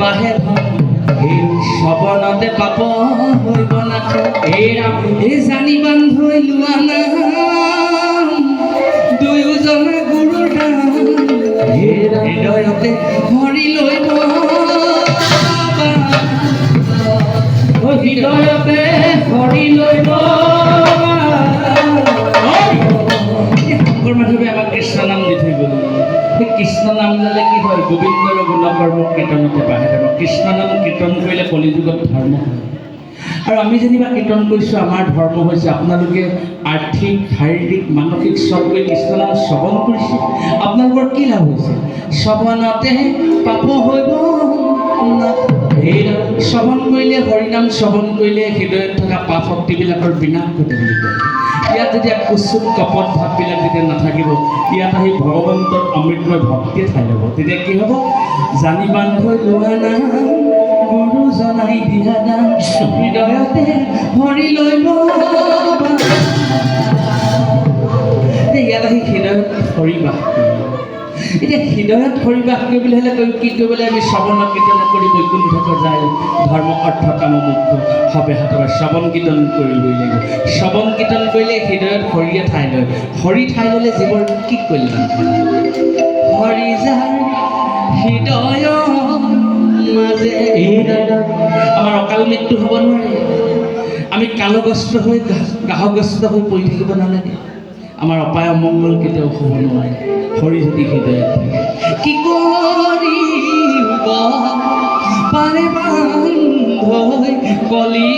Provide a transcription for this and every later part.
বাহে এই শ্ৰৱণতে পাপ হৈব নাথ এই ৰাম জানি বান্ধৈ লোৱা নাম দুয়োজনে হৃদয়তে ধৰ্ম হয়। আৰু আমি যেনিবা কীৰ্তন কৰিছোঁ, আমাৰ ধৰ্ম হৈছে আপোনালোকে আৰ্থিক, শাৰীৰিক, মানসিক চবকৈ কৃষ্ণ নাম শ্ৰৱণ কৰিছে। আপোনালোকৰ কি লাভ হৈছে? শ্ৰৱণতে পাপ না। এই শ্ৰৱণ কৰিলে, হৰিনাম শ্ৰৱণ কৰিলে হৃদয়ত থকা পাপ শক্তিবিলাকৰ বিনাশ ঘটে ইয়াত যেতিয়া কুচুত কপট ভাৱবিলাক যেতিয়া নাথাকিব, ইয়াত আহি ভগৱন্তৰ অমৃতময় ভক্তিয়ে ঠাই ল'ব। তেতিয়া কি হ'ব? জানি বান্ধৈ লোৱা নাম গুৰু জনাই দিয়া নাম হৃদয়তে হৰি লৈ ইয়াত আহি হৃদয়ত কৰিব। এতিয়া হৃদয়ত হৰি বাস কৰিবলৈ হ'লে কি কৰিব লাগে আমি শ্ৰৱণ কীৰ্তন কৰি বৈকুণ্ঠত যায় ধৰ্ম অৰ্থ কাম মুখ্য সবে হাতৰে শ্ৰৱণ কীৰ্তন কৰিবই লাগিব শ্ৰৱণ কীৰ্তন কৰিলে হৃদয়ত হৰিয়ে ঠাই লয় হৰি ঠাই ল'লে জীৱৰ কি কল্যাণ হয় হৰি যাৰ হৃদয়ৰ আমাৰ অকাল মৃত্যু হ'ব নোৱাৰে। আমি কালগ্ৰস্ত হৈ গ্ৰাহগ্ৰস্ত হৈ পৰি থাকিব নালাগে। আমাৰ অপায় অমংগল কেতিয়াও হ'ব নোৱাৰে। হৰি যদি হৃদয়ত থাকে। কি কৰিব পাৰে কলি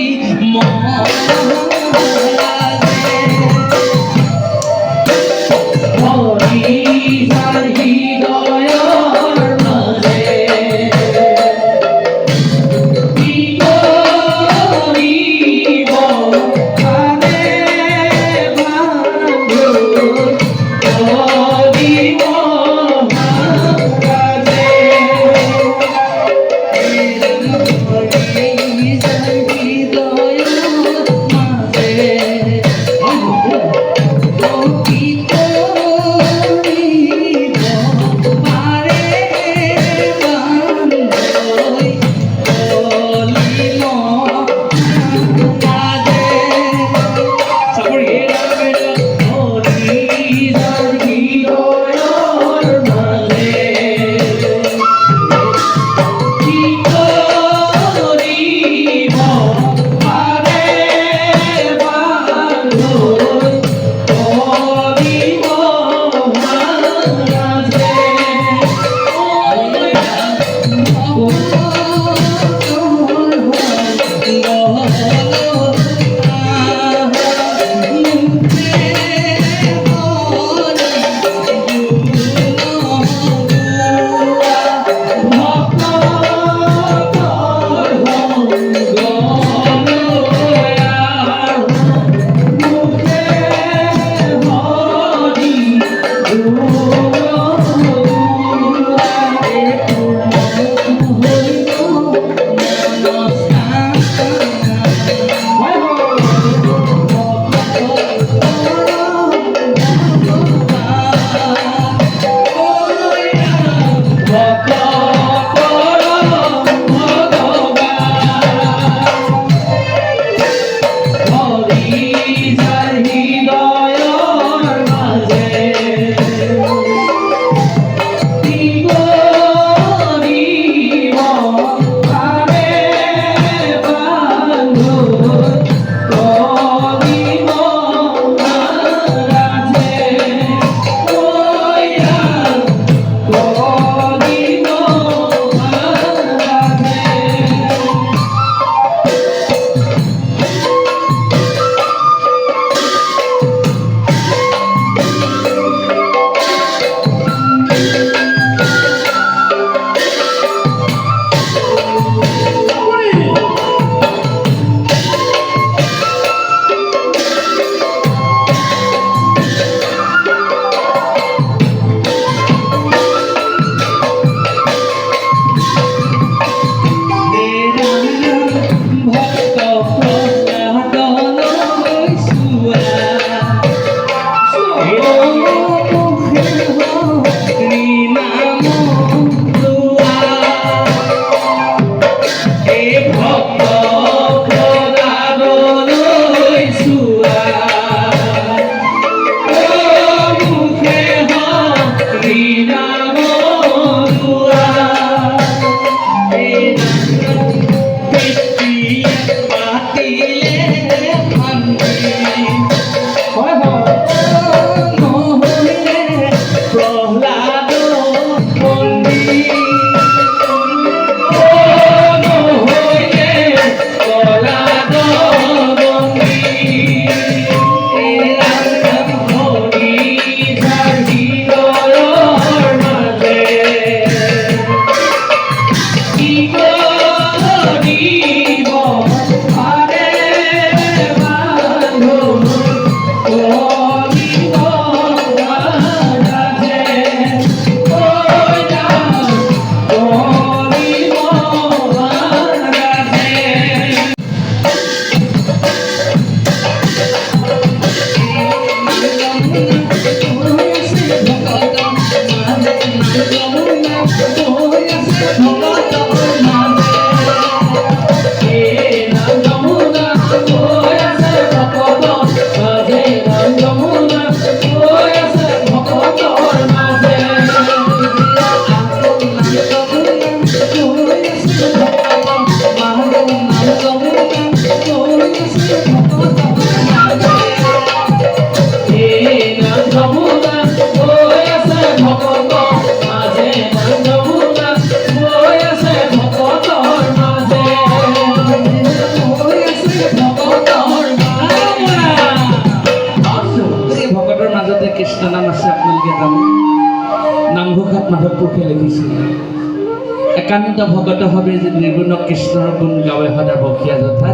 একান্ত ভগত হবে যে নির্গুণ কৃষ্ণৰ গুণ গাবে সদা বসীয়া যথা।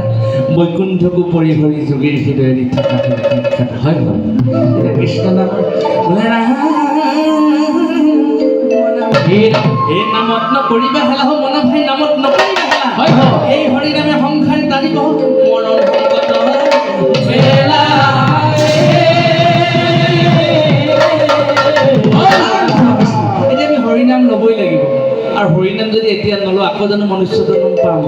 বৈকুণ্ঠকো পৰিহৰি যোগীৰ হৃদয় দি থকা হয় হয় এতিয়া কৃষ্ণ নামৰ হে নামত নকৰিবা হেলা হো মন ভাই নামত নকৰিবা হেলা হয়, হয়। এই হৰি নামে সংসাৰ আকৌ জানো মনুষ্য জন্ম পাম,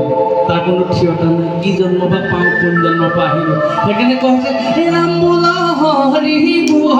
তার কোনো ঠিয়তা নাই। কি জন্ম বা পাম, কোন জন্ম পৰা সেখানে সেইকাৰণে রাম বোলা হৰি বো-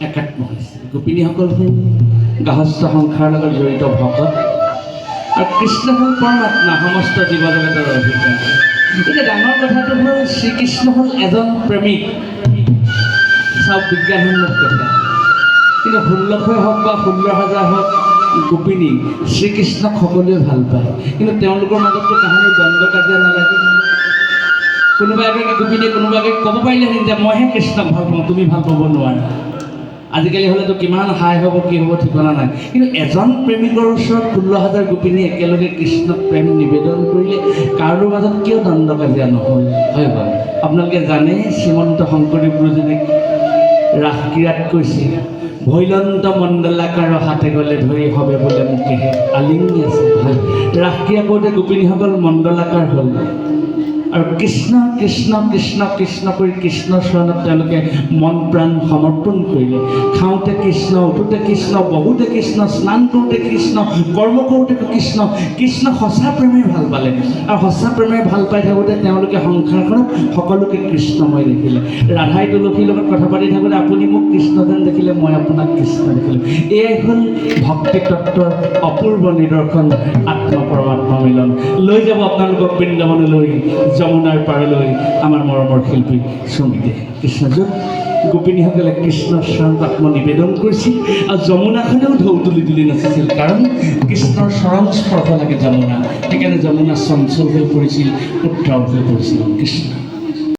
একাত্ম হৈছে গোপিনীসকল হ'ল গাহস্থ সংসাৰৰ লগত জড়িত ভকত আৰু কৃষ্ণ হ'ল পৰমাত্মা সমস্ত জীৱ জগতৰ অধিকাৰ এতিয়া ডাঙৰ কথাটো হ'ল শ্ৰীকৃষ্ণ হ'ল এজন প্ৰেমিক চাওক বিজ্ঞানসন্মত কথা কিন্তু ষোল্লশই হওক বা ষোল্ল হাজাৰ হওক গোপিনী শ্ৰীকৃষ্ণক সকলোৱে ভালো পায় কিন্তু তেওঁলোকৰ মাজততো কাহানিও দ্বন্দ্ব কাজিয়া নালাগে কোনোবা এগৰাকী গোপিনীয়ে কোনোবা এগৰাকী ক'ব পাৰিলেহেঁতেন যে মইহে কৃষ্ণক ভালো পাওঁ তুমি ভালো পাব নোৱাৰা আজিকালি হ'লেতো কিমান হাই হ'ব, কি হ'ব ঠিকনা নাই। কিন্তু এজন প্ৰেমিকৰ ওচৰত ষোল্ল হাজাৰ গোপিনী একেলগে কৃষ্ণক প্ৰেম নিবেদন কৰিলে, কাৰো মাজত কিয় দ্বন্দ্ব কাজিয়া নহ'ল? হয় হয় আপোনালোকে জানে, শ্ৰীমন্ত শংকৰদেৱ গুৰুজনে ৰাসক্ৰীড়াত কৈছিল ভৈলন্ত মণ্ডলাকাৰ হাতে গ'লে ধৰি হবে বোলে মোকেহে আলিংগি আছে। হয়। ৰাসক্ৰীড়া কৰোঁতে গোপিনীসকল মণ্ডলাকাৰ হ'ল। আৰু কৃষ্ণ কৃষ্ণ কৃষ্ণ কৃষ্ণ কৰি কৃষ্ণৰ চৰণত তেওঁলোকে মন প্ৰাণ সমৰ্পণ কৰিলে। খাওঁতে কৃষ্ণ, উঠোঁতে কৃষ্ণ, বহুতে কৃষ্ণ, স্নান কৰোঁতে কৃষ্ণ, কৰ্ম কৰোঁতে কৃষ্ণ কৃষ্ণ সঁচা প্ৰেমে ভালো পালে। আৰু সঁচা প্ৰেমে ভালো পাই থাকোঁতে তেওঁলোকে সংসাৰখনত সকলোকে কৃষ্ণময় দেখিলে। ৰাধাই তুলসীৰ লগত কথা পাতি থাকোঁতে আপুনি মোক কৃষ্ণ যেন দেখিলে, মই আপোনাক কৃষ্ণ দেখিলোঁ। এয়াই হ'ল ভক্তি তত্ত্বৰ অপূৰ্ব নিদৰ্শন আত্ম মিলন। লৈ যাব আপোনালোকক বৃন্দাবনলৈ। যমুনাৰ পাৰলৈ আমাৰ মৰমৰ শিল্পী সুমিতে কৃষ্ণযুগ গোপিনীসকলে কৃষ্ণৰ চৰণত আত্ম নিবেদন কৰিছিল আৰু যমুনাখনেও ঢৌ তুলি তুলি নাচিছিল কাৰণ কৃষ্ণৰ চৰণ স্পৰ্শ লাগে যমুনা সেইকাৰণে যমুনা চঞ্চল হৈ পৰিছিল উত্তৰ হৈ পৰিছিল কৃষ্ণ।